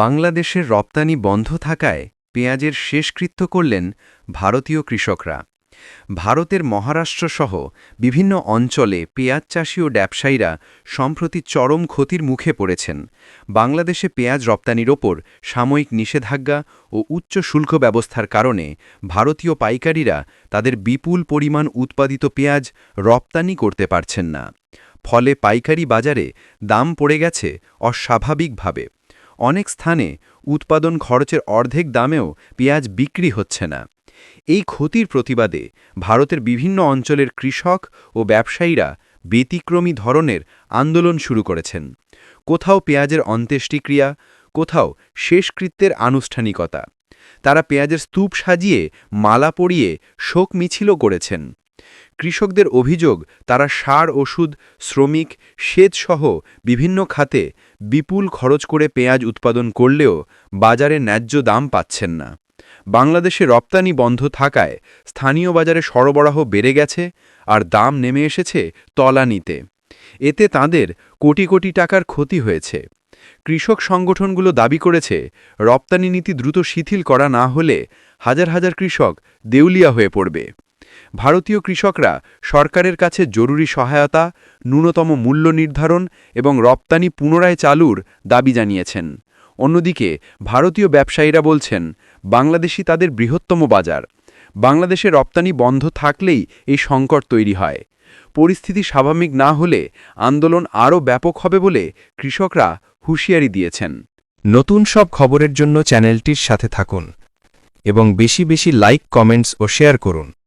বাংলাদেশের রপ্তানি বন্ধ থাকায় পেঁয়াজের শেষকৃত্য করলেন ভারতীয় কৃষকরা। ভারতের মহারাষ্ট্রসহ বিভিন্ন অঞ্চলে পেঁয়াজ চাষি ও ব্যবসায়ীরা সম্প্রতি চরম ক্ষতির মুখে পড়েছেন। বাংলাদেশে পেঁয়াজ রপ্তানির ওপর সাময়িক নিষেধাজ্ঞা ও উচ্চ শুল্ক ব্যবস্থার কারণে ভারতীয় পাইকারীরা তাদের বিপুল পরিমাণ উৎপাদিত পেঁয়াজ রপ্তানি করতে পারছেন না। ফলে পাইকারি বাজারে দাম পড়ে গেছে অস্বাভাবিকভাবে। অনেক স্থানে উৎপাদন খরচের অর্ধেক দামেও পেঁয়াজ বিক্রি হচ্ছে না। এই ক্ষতির প্রতিবাদে ভারতের বিভিন্ন অঞ্চলের কৃষক ও ব্যবসায়ীরা ব্যতিক্রমী ধরনের আন্দোলন শুরু করেছেন। কোথাও পেঁয়াজের অন্ত্যেষ্টিক্রিয়া, কোথাও শেষকৃত্যের আনুষ্ঠানিকতা। তারা পেঁয়াজের স্তূপ সাজিয়ে, মালা পরিয়ে শোক মিছিলও করেছেন। কৃষকদের অভিযোগ, তারা সার, ওষুধ, শ্রমিক সেচসহ বিভিন্ন খাতে বিপুল খরচ করে পেঁয়াজ উৎপাদন করলেও বাজারে ন্যায্য দাম পাচ্ছেন না। বাংলাদেশে রপ্তানি বন্ধ থাকায় স্থানীয় বাজারে সরবরাহ বেড়ে গেছে আর দাম নেমে এসেছে তলানিতে। এতে তাদের কোটি কোটি টাকার ক্ষতি হয়েছে। কৃষক সংগঠনগুলো দাবি করেছে, রপ্তানি নীতি দ্রুত শিথিল করা না হলে হাজার হাজার কৃষক দেউলিয়া হয়ে পড়বে। ভারতীয় কৃষকরা সরকারের কাছে জরুরি সহায়তা, ন্যূনতম মূল্য নির্ধারণ এবং রপ্তানি পুনরায় চালুর দাবি জানিয়েছেন। অন্যদিকে, ভারতীয় ব্যবসায়ীরা বলছেন বাংলাদেশি তাদের বৃহত্তম বাজার। বাংলাদেশে রপ্তানি বন্ধ থাকলেই এই সংকট তৈরি হয়। পরিস্থিতি স্বাভাবিক না হলে আন্দোলন আরও ব্যাপক হবে বলে কৃষকরা হুঁশিয়ারি দিয়েছেন। নতুন সব খবরের জন্য চ্যানেলটির সাথে থাকুন এবং বেশি বেশি লাইক, কমেন্টস ও শেয়ার করুন।